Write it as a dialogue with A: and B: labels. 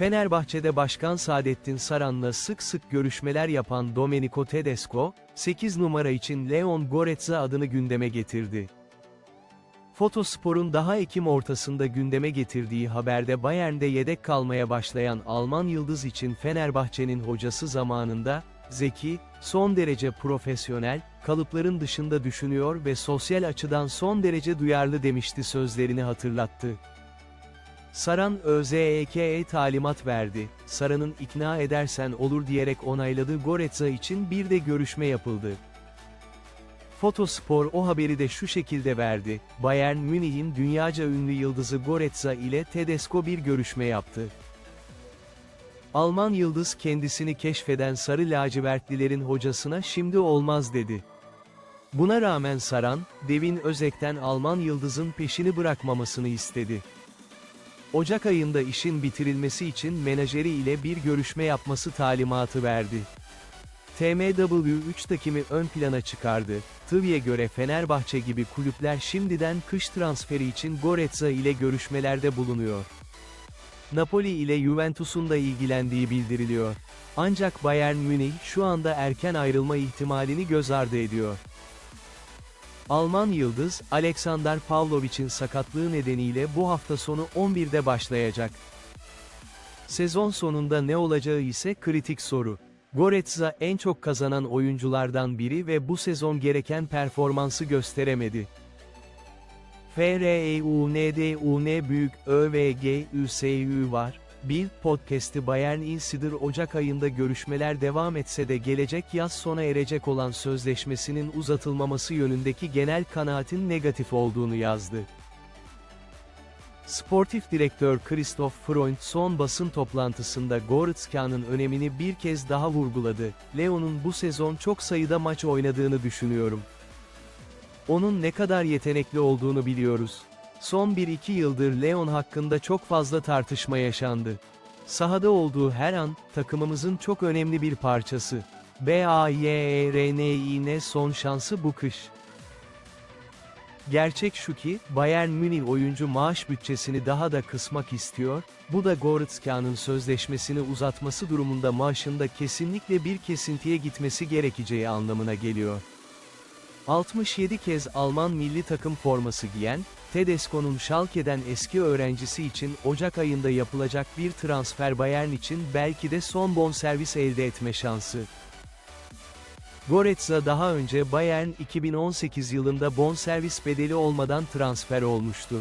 A: Fenerbahçe'de Başkan Saadettin Saran'la sık sık görüşmeler yapan Domenico Tedesco, 8 numara için Leon Goretzka adını gündeme getirdi. Fotospor'un daha Ekim ortasında gündeme getirdiği haberde Bayern'de yedek kalmaya başlayan Alman yıldız için Fenerbahçe'nin hocası zamanında, zeki, son derece profesyonel, kalıpların dışında düşünüyor ve sosyal açıdan son derece duyarlı demişti sözlerini hatırlattı. Saran ÖZEK'e talimat verdi, Saran'ın ikna edersen olur diyerek onayladığı Goretzka için bir de görüşme yapıldı. Fotospor o haberi de şu şekilde verdi, Bayern Münih'in dünyaca ünlü yıldızı Goretzka ile Tedesco bir görüşme yaptı. Alman yıldız kendisini keşfeden sarı lacivertlilerin hocasına şimdi olmaz dedi. Buna rağmen Saran, Devin Özek'ten Alman yıldızın peşini bırakmamasını istedi. Ocak ayında işin bitirilmesi için menajeri ile bir görüşme yapması talimatı verdi. TMW 3 takımı ön plana çıkardı. Tıvye göre Fenerbahçe gibi kulüpler şimdiden kış transferi için Goretzka ile görüşmelerde bulunuyor. Napoli ile Juventus'un da ilgilendiği bildiriliyor. Ancak Bayern Münih şu anda erken ayrılma ihtimalini göz ardı ediyor. Alman yıldız, Alexander Pavlovic'in sakatlığı nedeniyle bu hafta sonu 11'de başlayacak. Sezon sonunda ne olacağı ise kritik soru. Goretzka en çok kazanan oyunculardan biri ve bu sezon gereken performansı gösteremedi. FREUNDUN büyük ÖVG ÜSÜ var. Bild podcast'i Bayern Insider Ocak ayında görüşmeler devam etse de gelecek yaz sona erecek olan sözleşmesinin uzatılmaması yönündeki genel kanaatin negatif olduğunu yazdı. Sportif direktör Christoph Freund son basın toplantısında Goretzka'nın önemini bir kez daha vurguladı. Leon'un bu sezon çok sayıda maç oynadığını düşünüyorum. Onun ne kadar yetenekli olduğunu biliyoruz. Son 1-2 yıldır Leon hakkında çok fazla tartışma yaşandı. Sahada olduğu her an, takımımızın çok önemli bir parçası. BAYERNİ'nin son şansı bu kış. Gerçek şu ki, Bayern Münih oyuncu maaş bütçesini daha da kısmak istiyor, bu da Goretzka'nın sözleşmesini uzatması durumunda maaşında kesinlikle bir kesintiye gitmesi gerekeceği anlamına geliyor. 67 kez Alman milli takım forması giyen, Tedesco'nun Schalke'den eski öğrencisi için Ocak ayında yapılacak bir transfer Bayern için belki de son bonservis elde etme şansı. Goretzka daha önce Bayern 2018 yılında bonservis bedeli olmadan transfer olmuştu.